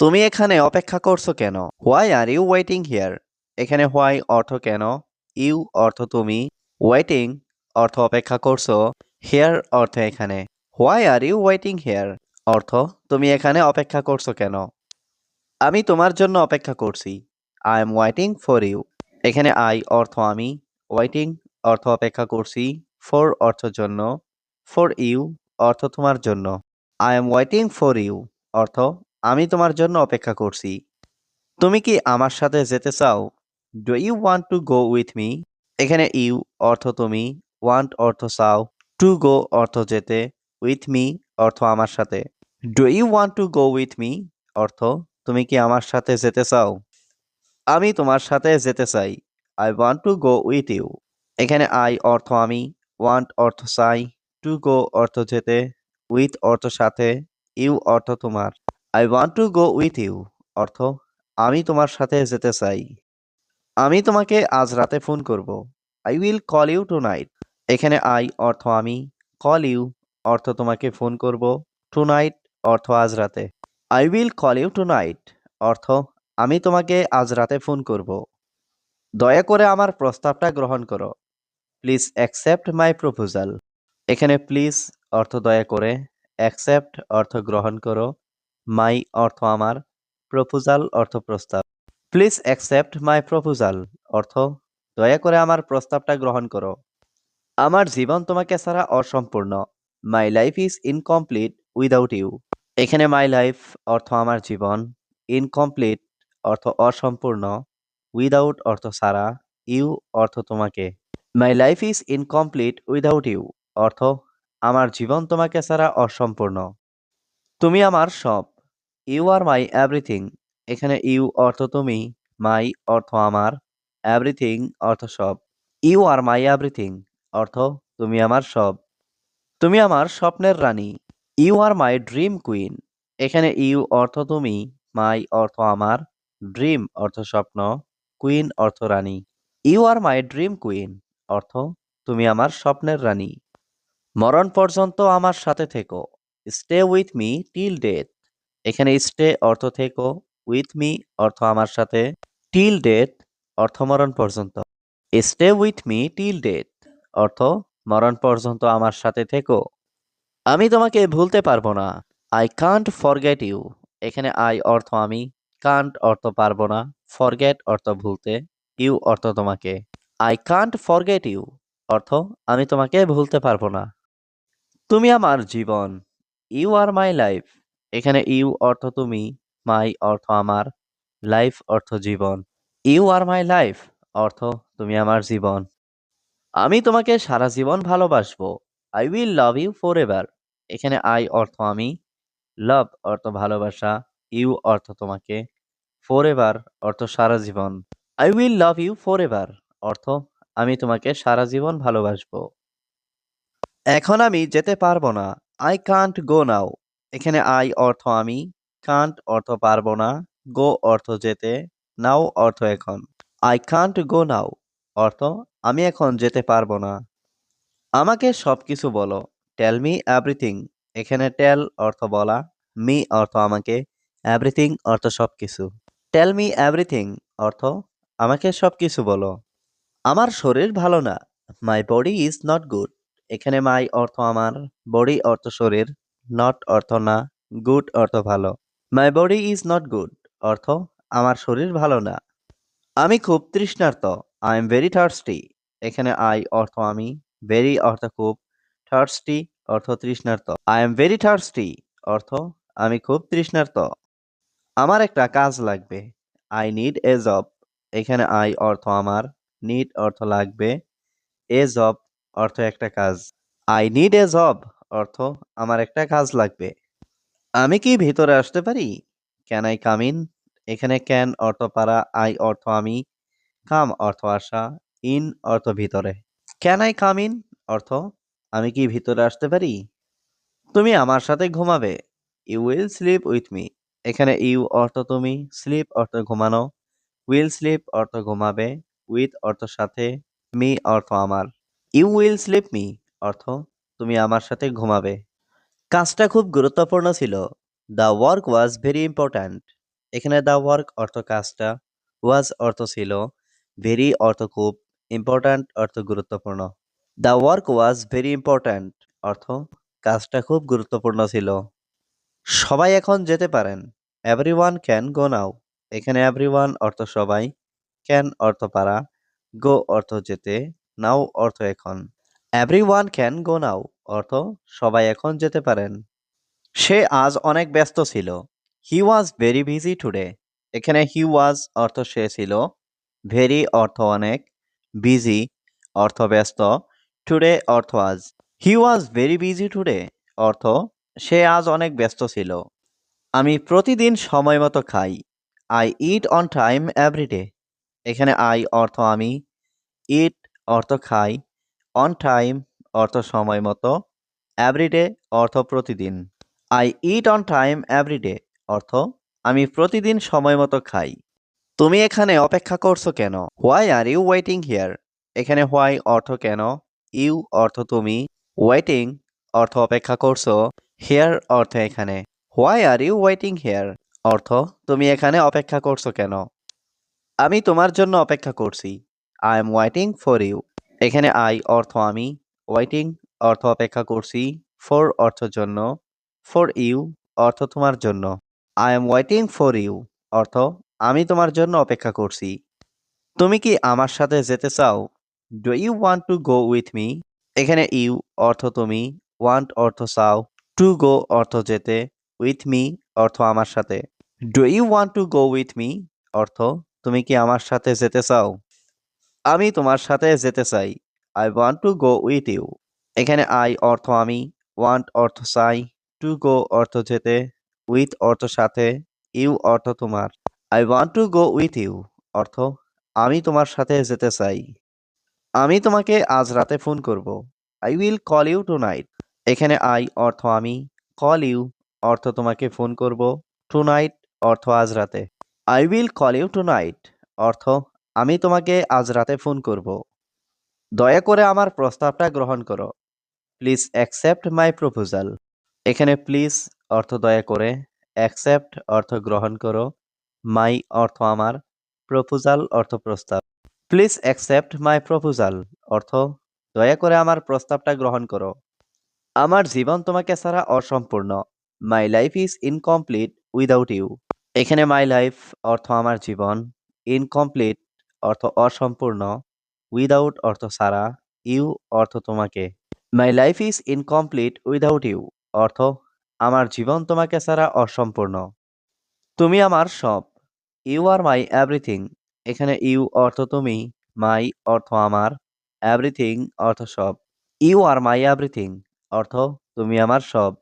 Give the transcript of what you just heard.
তুমি এখানে অপেক্ষা করছ কেন? Why are you waiting here এখানে হোয়াই অর্থ কেন? ইউ অর্থ তুমি। ওয়েটিং অর্থ অপেক্ষা করছ। হিয়ার অর্থ এখানে। Why are you waiting here অর্থ, তুমি এখানে অপেক্ষা করছ কেন? আমি তোমার জন্য অপেক্ষা করছি। I am waiting for you এখানে আই অর্থ আমি। ওয়েটিং অর্থ অপেক্ষা করছি। ফর অর্থ জন্য। ফর ইউ অর্থ তোমার জন্য। I am waiting for you অর্থ আমি তোমার জন্য অপেক্ষা করছি। তুমি কি আমার সাথে যেতে চাও? Do you want to go with me এখানে ইউ অর্থ তুমি ওয়ান্ট অর্থ চাও। টু গো অর্থ যেতে উইথ মি অর্থ আমার সাথে। Do you want to go with me অর্থ, তুমি কি আমার সাথে যেতে চাও? আমি তোমার সাথে যেতে চাই। I want to go with you এখানে আই অর্থ আমি ওয়ান্ট অর্থ চাই। টু গো অর্থ যেতে উইথ অর্থ সাথে। ইউ অর্থ তোমার। I want to go with you অর্থ, আমি তোমার সাথে যেতে চাই। আমি তোমাকে আজ রাতে ফোন করব। I will call you tonight এখানে আই অর্থ আমি কল ইউ অর্থ তোমাকে ফোন করব। টু নাইট অর্থ আজ রাতে। I will call you tonight অর্থ, আমি তোমাকে আজ রাতে ফোন করব। দয়া করে আমার প্রস্তাবটা গ্রহণ করো। প্লিজ অ্যাকসেপ্ট মাই প্রপোজাল এখানে প্লিজ অর্থ দয়া করে। অ্যাকসেপ্ট অর্থ গ্রহণ করো। মাই অর্থ আমার প্রপোজাল অর্থ প্রস্তাব। প্লিজ অ্যাকসেপ্ট মাই প্রপোজাল অর্থ, দয়া করে আমার প্রস্তাবটা গ্রহণ করো। আমার জীবন তোমাকে ছাড়া অসম্পূর্ণ। My life is incomplete without you এখানে মাই লাইফ অর্থ আমার জীবন ইনকমপ্লিট অর্থ অসম্পূর্ণ উইদাউট অর্থ ছাড়া ইউ অর্থ তোমাকে। My life is incomplete without you অর্থ, আমার জীবন তোমাকে ছাড়া অসম্পূর্ণ। তুমি আমার সব ইউ আর মাই এভরিথিং এখানে ইউ অর্থ তুমি মাই অর্থ আমার এভরিথিং অর্থ সব। ইউ আর মাই এভরিথিং অর্থ তুমি আমার সব। তুমি আমার স্বপ্নের রানী। You are my dream queen এখানে ইউ অর্থ তুমি মাই অর্থ আমার ড্রিম অর্থ স্বপ্ন কুইন অর্থ রানী। You are my dream queen অর্থ তুমি আমার স্বপ্নের রানী। মরণ পর্যন্ত আমার সাথে থেকো। Stay with me till death এখানে স্টে অর্থ থেকো উইথ মি অর্থ আমার সাথে টিল ডেট অর্থ মরণ পর্যন্ত। Stay with me till death অর্থ মরণ পর্যন্ত আমার সাথে থেকো। আমি তোমাকে ভুলতে পারব না। আই কান্ট ফরগেট ইউ এখানে আই অর্থ আমি কান্ট অর্থ পারব না। ফরগেট অর্থ ভুলতে ইউ অর্থ তোমাকে। আই কান্ট ফরগেট ইউ অর্থ আমি তোমাকে ভুলতে পারব না। তুমি আমার জীবন। ইউ আর মাই লাইফ এখানে ইউ অর্থ তুমি, মাই অর্থ আমার, লাইফ অর্থ জীবন। ইউ আর মাই লাইফ অর্থ তুমি আমার জীবন। আমি তোমাকে সারা জীবন ভালোবাসবো। I will love you forever এখানে আই অর্থ আমি, লাভ অর্থ ভালোবাসা, ইউ অর্থ তোমাকে ফর এভার অর্থ সারা জীবন। I will love you forever অর্থ আমি তোমাকে সারা জীবন ভালোবাসবো। এখন আমি যেতে পারব না। I can't go now. এখানে আই অর্থ আমি কান্ট অর্থ পারব না গো অর্থ যেতে নাও অর্থ এখন। আই কান্ট গো নাও অর্থ আমি এখন যেতে পারব না। আমাকে সব কিছু বলো টেল মি এভরিথিং এখানে টেল অর্থ বলা মি অর্থ আমাকে এভরিথিং অর্থ সব কিছু টেল মি এভরিথিং অর্থ আমাকে সব কিছু বলো। আমার শরীর ভালো না my body is not good এখানে মাই অর্থ আমার বডি অর্থ শরীর। নট অর্থ না গুড অর্থ ভালো। My body is not good অর্থ আমার শরীর ভালো না। আমি খুব তৃষ্ণার্ত আই এম ভেরি থার্সটি এখানে আই অর্থ আমি ভেরি অর্থ খুব থার্সটি অর্থ তৃষ্ণার্ত। আই এম ভেরি থার্সটি অর্থ আমি খুব তৃষ্ণার্ত। আমার একটা কাজ লাগবে আই নিড এ জব এখানে আই অর্থ আমার নিড অর্থ লাগবে এ জব অর্থ একটা কাজ। আই নিড এ জব অর্থ, আমার একটা কাজ লাগবে। আমি কি ভিতরে আসতে পারি? ক্যান আই কাম ইন এখানে ক্যান অর্থ পারা আই অর্থ আমি কাম অর্থ আসা ইন অর্থ ভিতরে। ক্যান আই কাম ইন অর্থ, আমি কি ভিতরে আসতে পারি? তুমি আমার সাথে ঘুমাবে। You will sleep with me এখানে ইউ অর্থ তুমি স্লিপ অর্থ ঘুমানো উইল স্লিপ অর্থ ঘুমাবে উইথ অর্থ সাথে মি অর্থ আমার। ইউ উইল স্লিপ মি অর্থ তুমি আমার সাথে ঘুমাবে। কাজটা খুব গুরুত্বপূর্ণ ছিল। The work was very important এখানে দ্য ওয়ার্ক অর্থ কাজটা ওয়াজ অর্থ ছিল। ভেরি অর্থ খুব ইম্পর্ট্যান্ট অর্থ গুরুত্বপূর্ণ। The work was very important অর্থ কাজটা খুব গুরুত্বপূর্ণ ছিল। সবাই এখন যেতে পারেন। Everyone can go now এখানে এভরি ওয়ান অর্থ সবাই। ক্যান অর্থ পারা। গো অর্থ যেতে। নাও অর্থ এখন। Everyone can go now অর্থ সবাই এখন যেতে পারেন। সে আজ অনেক ব্যস্ত ছিল। He was very busy today এখানে হি ওয়াজ অর্থ সে ছিল। ভেরি অর্থ অনেক। বিজি অর্থ ব্যস্ত। টুডে অর্থ আজ। He was very busy today অর্থ সে আজ অনেক ব্যস্ত ছিল। আমি প্রতিদিন সময় মতো খাই। I eat on time every day এখানে আই অর্থ আমি। ইট অর্থ খাই। অন টাইম অর্থ সময় মতো এভরিডে অর্থ প্রতিদিন। I eat on time every day অর্থ আমি প্রতিদিন সময় মতো খাই। তুমি এখানে অপেক্ষা করছ কেন? Why are you waiting here এখানে হোয়াই অর্থ কেন? ইউ অর্থ তুমি। ওয়েটিং অর্থ অপেক্ষা করছ। হেয়ার অর্থ এখানে। Why are you waiting here অর্থ তুমি এখানে অপেক্ষা করছ কেন? আমি তোমার জন্য অপেক্ষা করছি। I am waiting for you এখানে আই অর্থ আমি ওয়েটিং অর্থ অপেক্ষা করছি ফর অর্থ জন্য ফর ইউ অর্থ তোমার জন্য। I am waiting for you অর্থ আমি তোমার জন্য অপেক্ষা করছি। তুমি কি আমার সাথে যেতে চাও? Do you want to go with me এখানে ইউ অর্থ তুমি ওয়ান্ট অর্থ চাও। টু গো অর্থ যেতে উইথ মি অর্থ আমার সাথে। Do you want to go with me অর্থ, তুমি কি আমার সাথে যেতে চাও? আমি তোমার সাথে যেতে চাই। I want to go with you এখানে আই অর্থ আমি ওয়ান্ট অর্থ চাই টু গো অর্থ যেতে উইথ অর্থ সাথে ইউ অর্থ তোমার। I want to go with you অর্থ আমি তোমার সাথে যেতে চাই। আমি তোমাকে আজ রাতে ফোন করব। I will call you tonight এখানে আই অর্থ আমি কল ইউ অর্থ তোমাকে ফোন করব। টু নাইট অর্থ আজ রাতে। I will call you tonight অর্থ আমি তোমাকে আজ রাতে ফোন করব। দয়া করে আমার প্রস্তাবটা গ্রহণ করো। Please accept my proposal. এখানে প্লিজ অর্থ দয়া করে অ্যাকসেপ্ট অর্থ গ্রহণ করো। মাই অর্থ আমার, প্রপোজাল অর্থ প্রস্তাব। Please accept my proposal. অর্থ দয়া করে আমার প্রস্তাবটা গ্রহণ করো। আমার জীবন তোমাকে ছাড়া অসম্পূর্ণ। My life is incomplete without you. এখানে মাই লাইফ অর্থ আমার জীবন। ইনকমপ্লিট অর্থ অসম্পূর্ণ উইদাউট অর্থ ছাড়া ইউ অর্থ তোমাকে। My life is incomplete without you অর্থ আমার জীবন তোমাকে ছাড়া অসম্পূর্ণ। তুমি আমার সব ইউ আর মাই এভরিথিং এখানে ইউ অর্থ তুমি মাই অর্থ আমার এভরিথিং অর্থ সব। ইউ আর মাই এভরিথিং অর্থ তুমি আমার সব।